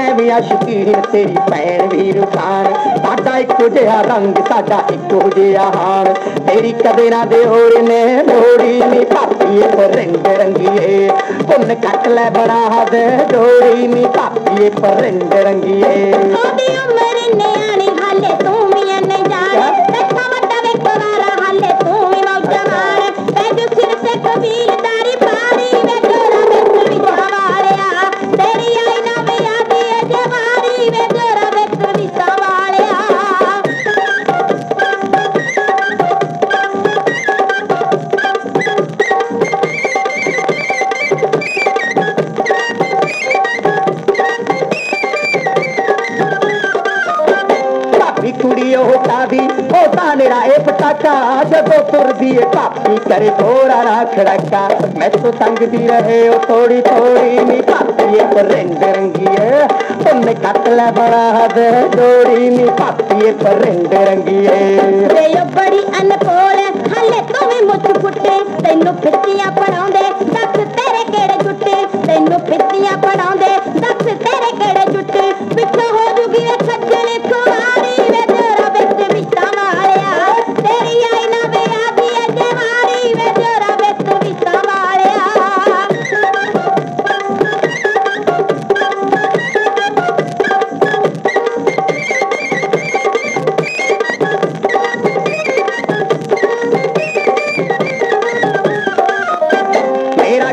ਸ਼ਕੀਨ ਤੇਰੀ ਭੈਣ ਵੀ ਰੁਖਾਨ ਸਾਡਾ ਇੱਕੋ ਜਿਹਾ ਰੰਗ, ਸਾਡਾ ਇੱਕੋ ਜਿਹਾ ਹਾਣ ਤੇਰੀ ਕਦੇ ਨਾ ਦੇ ਹੋਰ ਨੇ ਲੋੜੀ ਨੀ ਭਾਪੀਏ ਪਰ ਰੰਗ ਰੰਗੀਏ। ਪੁੰਨ ਕੱਟ ਲੈ ਬਣਾ ਹੱਦ ਜੋੜੀ ਨੀ ਭਾਪੀਏ ਪਰ ਰੰਗ ਰੰਗੀਏ। ਉਹਦੀ ਉਮਰ ਨਿਆਣੀ ਭਾਬੀ ਕੁੜੀ ਉਹ ਤਾਦੀ ਉਹ ਤਾਂ ਇਹ ਪਟਾਕਾ, ਜਦੋਂ ਤੁਰਦੀ ਏ ਭਾਬੀ ਕਰੇ ਥੋੜਾ ਨਾ ਖੜਕਾ ਮੈਂ ਤੋਂ ਤੰਗਦੀ ਰਹੇ ਉਹ ਥੋੜੀ ਥੋੜੀ ਨੀ ਭਾਬੀ ਏ ਪਰ ਰੰਗ ਰੰਗੀਏ ਉਹਨੇ ਕੱਟ ਲੈ ਬੜਾ ਹੱਦ, ਜੋੜੀ ਨੀ ਭਾਬੀ ਏ ਪਰ ਰੰਗ ਰੰਗੀ ਵੇ ਉਹ ਬੜੀ ਅਨਪੋਲ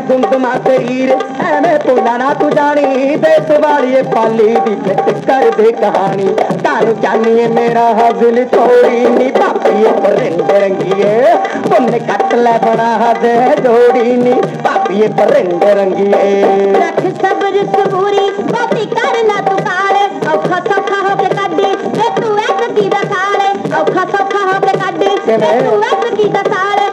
ਗੁੰਦਮਾ ਸਰੀਰ ਐਵੇਂ ਭੁੱਲਾ ਨਾ ਤੂੰ ਜਾਣੀ। ਦੇਸ ਵਾਲੀਏ ਪਾਲੀ ਦੀ ਫਿੱਟ ਕਰ ਦੇ ਕਹਾਣੀ। ਤੁਹਾਨੂੰ ਜਾਣੀਏ ਮੇਰਾ ਹਜ਼ਲ ਥੋੜੀ ਨੀ। ਭਾਪੀਏ ਪਰ ਰੰਗ ਰੰਗੀਏ। ਪੁੰਨ ਕੱਟ ਲੈ ਬਣਾ ਹੱਦ ਜੋੜੀ ਨੀ। ਭਾਪੀਏ ਪਰ ਰੰਗ ਰੰਗੀਏ। ਰੱਖ ਸਬਰ ਸਬੂਰੀ ਬਾਤੀ ਕਰ ਨਾ ਤੂੰ ਕਾਲੇ ਔਖਾ ਸੌਖਾ ਹੋ ਕੇ ਕੱਢੀ ਤੇ ਤੂੰ ਐਸ ਕੀ ਦਾ ਸਾਲੇ। ਔਖਾ ਸੌਖਾ ਹੋ ਕੇ ਕੱਢੀ ਤੇ ਤੂੰ ਐਸ ਕੀ ਦਾ ਸਾਲੇ।